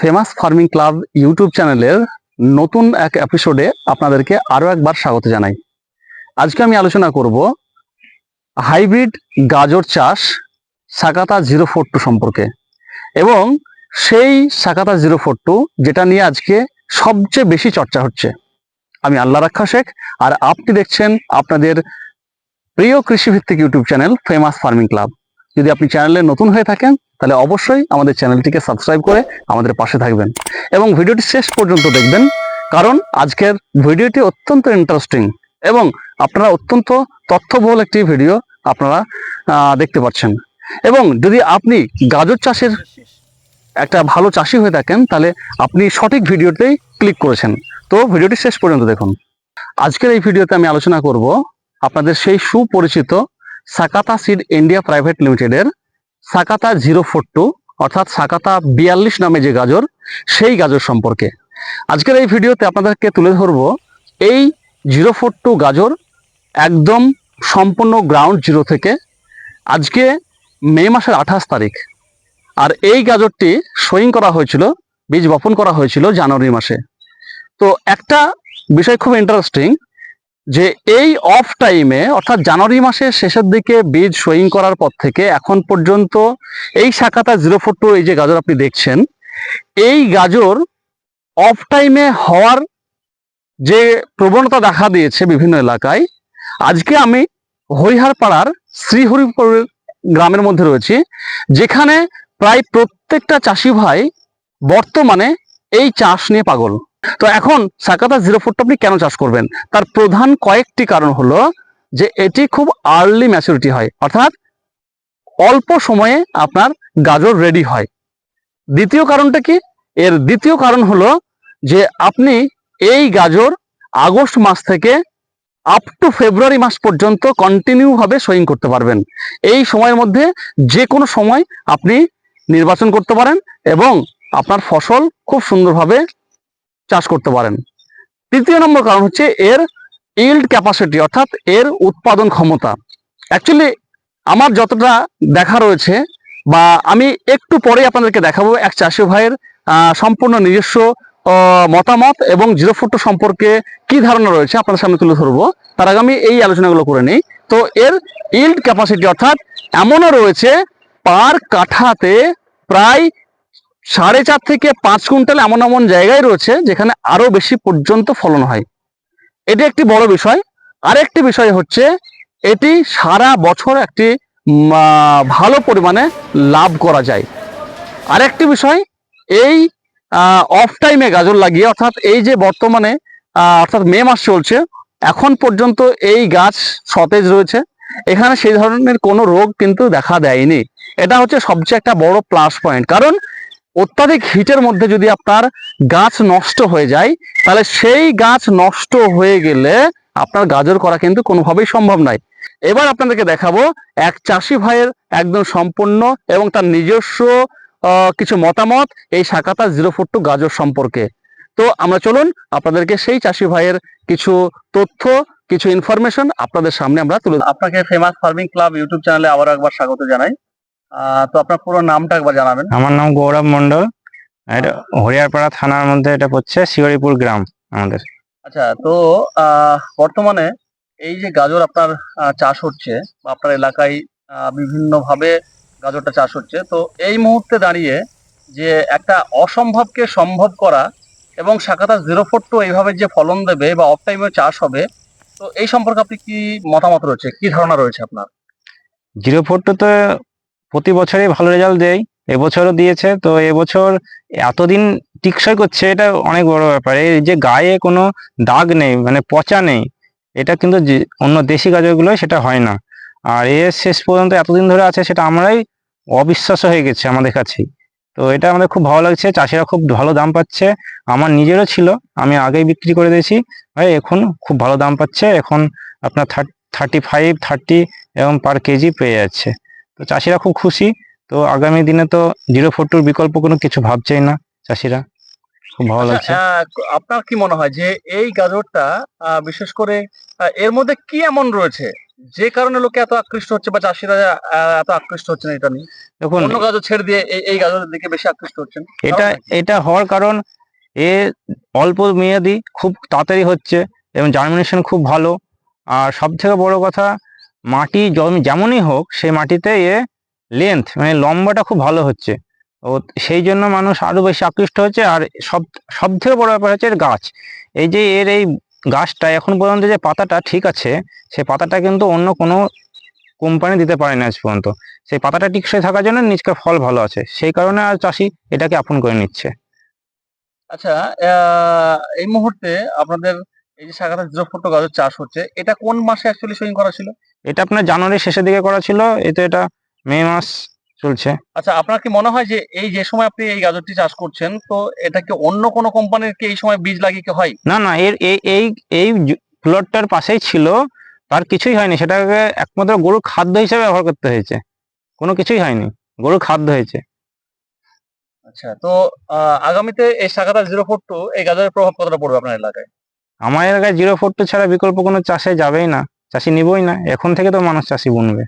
Famous farming club YouTube চ্যানেলের নতুন এক এপিসোডে আপনাদেরকে আরও একবার স্বাগত জানাই। আজকে আমি আলোচনা করব হাইব্রিড গাজর চাষ সাকাতা জিরো ফোর টু সম্পর্কে এবং সেই সাকাতা জিরো ফোর টু যেটা নিয়ে আজকে সবচেয়ে বেশি চর্চা হচ্ছে। আমি আল্লাহ রাক্ষা শেখ, আর আপনি দেখছেন আপনাদের প্রিয় কৃষিভিত্তিক YouTube channel famous farming club. যদি আপনি চ্যানেলে নতুন হয়ে থাকেন, তাহলে অবশ্যই আমাদের চ্যানেলটিকে সাবস্ক্রাইব করে আমাদের পাশে থাকবেন। এবং ভিডিওটি শেষ পর্যন্ত দেখবেন, কারণ আজকের ভিডিওটি অত্যন্ত ইন্টারেস্টিং এবং আপনারা অত্যন্ত তথ্যবহুল একটি ভিডিও আপনারা দেখতে পাচ্ছেন। এবং যদি আপনি গাজর চাষের একটা ভালো চাষি হয়ে থাকেন, তাহলে আপনি সঠিক ভিডিওতেই ক্লিক করেছেন। তো ভিডিওটি শেষ পর্যন্ত দেখুন। আজকের এই ভিডিওতে আমি আলোচনা করব আপনাদের সেই সুপরিচিত সাকাতা সিড ইন্ডিয়া প্রাইভেট লিমিটেডের সাকাতা জিরো ফোর টু, অর্থাৎ সাকাতা বিয়াল্লিশ নামে যে গাজর, সেই গাজর সম্পর্কে। আজকের এই ভিডিওতে আপনাদেরকে তুলে ধরবো এই জিরো ফোর টু গাজর একদম সম্পূর্ণ গ্রাউন্ড জিরো থেকে আজকে মে মাসের আঠাশ তারিখ। আর এই গাজরটি সইং করা হয়েছিল, বীজ বপন করা হয়েছিল জানুয়ারি মাসে। তো একটা বিষয় খুব ইন্টারেস্টিং যে এই অফ টাইমে অর্থাৎ জানুয়ারি মাসের শেষের দিকে বীজ সইং করার পর থেকে এখন পর্যন্ত এই শাখাটা জিরো ফোর টু এই যে গাজর আপনি দেখছেন, এই গাজর অফ টাইমে হওয়ার যে প্রবণতা দেখা দিয়েছে বিভিন্ন এলাকায়, আজকে আমি হরিহার পাড়ার শ্রীহরিপুর গ্রামের মধ্যে রয়েছি, যেখানে প্রায় প্রত্যেকটা চাষি ভাই বর্তমানে এই চাষ নিয়ে পাগল। তো এখন সাকাতা জিরো ফোরটা আপনি কেন চাষ করবেন? তার প্রধান কয়েকটি কারণ হলো যে এটি খুব আর্লি ম্যাচুরিটি হয়, অর্থাৎ অল্প সময়ে আপনার গাজর রেডি হয়। দ্বিতীয় কারণটা কি? এর দ্বিতীয় কারণ হলো যে আপনি এই গাজর আগস্ট মাস থেকে আপ টু ফেব্রুয়ারি মাস পর্যন্ত কন্টিনিউ ভাবে সোয়িং করতে পারবেন। এই সময়ের মধ্যে যে কোনো সময় আপনি নির্বাচন করতে পারেন এবং আপনার ফসল খুব সুন্দরভাবে চাষ করতে পারেন। তৃতীয় নম্বর কারণ হচ্ছে এর ইল্ড ক্যাপাসিটি অর্থাৎ এর উৎপাদন ক্ষমতা। অ্যাকচুয়ালি আমার যতটা দেখা রয়েছে বা আমি একটু পরে আপনাদেরকে দেখাবো এক চাষি ভাইয়ের সম্পূর্ণ নিজস্ব মতামত এবং জিরো ফুটো সম্পর্কে কি ধারণা রয়েছে আপনাদের সামনে তুলে ধরবো। তার আগে আমি এই আলোচনাগুলো করে নিই। তো এর ইল্ড ক্যাপাসিটি অর্থাৎ এমনও রয়েছে, পার কাঠাতে প্রায় সাড়ে চার থেকে পাঁচ কুইন্টাল এমন এমন জায়গায় রয়েছে যেখানে আরও বেশি পর্যন্ত ফলন হয়। এটি একটি বড় বিষয়। আরেকটি বিষয় হচ্ছে, এটি সারা বছর একটি ভালো পরিমাণে লাভ করা যায়। আরেকটি বিষয়, এই অফ টাইমে গাজর লাগিয়ে, অর্থাৎ এই যে বর্তমানে অর্থাৎ মে মাস চলছে, এখন পর্যন্ত এই গাছ সতেজ রয়েছে। এখানে সেই ধরনের কোনো রোগ কিন্তু দেখা দেয়নি। এটা হচ্ছে সবচেয়ে একটা বড় প্লাস পয়েন্ট কারণ অত্যাধিক হিটের মধ্যে যদি আপনার গাছ নষ্ট হয়ে যায়, তাহলে সেই গাছ নষ্ট হয়ে গেলে আপনার গাজর করা কিন্তু কোনোভাবেই সম্ভব নয়। এবার আপনাদেরকে দেখাবো এক চাষি ভাইয়ের একদম সম্পূর্ণ এবং তার নিজস্ব কিছু মতামত এই শাখাতা জিরো ফোর টু গাজর সম্পর্কে। তো আমরা চলুন আপনাদেরকে সেই চাষি ভাইয়ের কিছু তথ্য, কিছু ইনফরমেশন আপনাদের সামনে আমরা তুলে আপনাকে ফেমাস ফার্মিং ক্লাব ইউটিউব চ্যানেলে আবার একবার স্বাগত জানাই। তো আপনার পুরো নামটা একবার জানাবেন। আমার নাম গৌরব মন্ডল এটা হরিয়ারপাড়া থানার মধ্যে এটা পড়ছে শিওরিপুর গ্রাম আমাদের। আচ্ছা তো বর্তমানে এই যে গাজর আপনার চাষ হচ্ছে বা আপনার এলাকায় বিভিন্ন ভাবে গাজরটা চাষ হচ্ছে তো এই মুহূর্তে দাঁড়িয়ে যে একটা অসম্ভবকে সম্ভব করা এবং শাখাতা জিরো ফোর টু এইভাবে যে ফলন দেবে বা অফ টাইমে চাষ হবে তো এই সম্পর্কে আপনি কি মতামত রয়েছে? কি ধারণা রয়েছে আপনার? জিরো ফোর টু তো প্রতি বছরই ভালো রেজাল্ট দেয় এবছরও দিয়েছে, তো এবছর এতদিন টিকসই করছে, এটা অনেক বড় ব্যাপার। এই যে গায়ে কোনো দাগ নেই মানে পচা নেই, এটা কিন্তু অন্য দেশি গাজরগুলো সেটা হয় না। আর এর শেষ পর্যন্ত এতদিন ধরে আছে, সেটা আমরাই অবিশ্বাস হয়ে গেছে আমাদের কাছেই। তো এটা আমাদের খুব ভালো লাগছে, চাষিরা খুব ভালো দাম পাচ্ছে, আমার নিজেরও ছিল, আমি আগেই বিক্রি করে দিয়েছি ভাই এখন খুব ভালো দাম পাচ্ছে, এখন আপনার থার্টি ফাইভ থার্টি এবং পার কেজি পেয়ে যাচ্ছে। তো চাষিরা খুব খুশি। তো আগামী দিনে তো জিরো ফোর টুর বিকল্প কোনো কিছু ভাবছেই না চাষিরা। খুব ভালো আচ্ছা, লাগছে। আপনার কি মনে হয় যে এই গাজরটা বিশেষ করে এর মধ্যে কি এমন রয়েছে? যে কারণে লোকে এত আকৃষ্ট হচ্ছে বা চাষিরা এত আকৃষ্ট হচ্ছে না এটা নিয়ে? দেখুন অন্য গাজর ছেড়ে দিয়ে এই এই গাজরের দিকে বেশি আকৃষ্ট হচ্ছেন। এটা এটা হওয়ার কারণ এ অল্প মেয়াদি খুব তাড়াতাড়ি হচ্ছে এবং জার্মিনেশন খুব ভালো। আর সব থেকে বড় কথা মাটি জম- যেমনই হোক, সেই মাটিতে এ লেন্থ মানে লম্বাটা খুব ভালো হচ্ছে। ও সেই জন্য মানুষ আরও বেশি আকৃষ্ট হচ্ছে, আর সব সব থেকে বড় ব্যাপার হচ্ছে এর গাছ। এই যে এর এই গাছটা এখন পর্যন্ত যে পাতাটা ঠিক আছে সেই পাতাটা কিন্তু অন্য কোনো কোম্পানি দিতে পারে না আজ পর্যন্ত। সেই পাতাটা টিকসই থাকার জন্য নিচকে ফল ভালো আছে। সেই কারণে আর চাষি এটাকে আপন করে নিচ্ছে। আচ্ছা এই মুহূর্তে আপনাদের এই যে শাখাটা জিরো ফুটো গাজর চাষ হচ্ছে এটা কোন মাসে অ্যাকচুয়ালি সুইং করা ছিল? এটা আপনার জানুয়ারির শেষের দিকে করা ছিল এতে এটা মে মাস চলছে। আচ্ছা আপনার কি মনে হয় যে এই যে সময় আপনি এই গাজরটি চাষ করছেন তো এটা কি অন্য কোনো কোম্পানির কি এই সময় বীজ লাগিয়ে কি হয়? না না এর এই এই এই প্লটটার পাশেই ছিল তার কিছুই হয়নি সেটাকে একমাত্র গরুর খাদ্য হিসেবে ব্যবহার করতে হয়েছে। কোনো কিছুই হয়নি গরুর খাদ্য হয়েছে। আচ্ছা তো আহ, আগামীতে এই শাখাটা জিরো ফোর টু এই গাজরের প্রভাব কতটা পড়বে আপনার এলাকায়? আমার এলাকায় জিরো ফোর টু ছাড়া বিকল্প কোনো চাষে যাবেই না, চাষি নিবই না, এখন থেকে তো মানুষ চাষি বুনবে।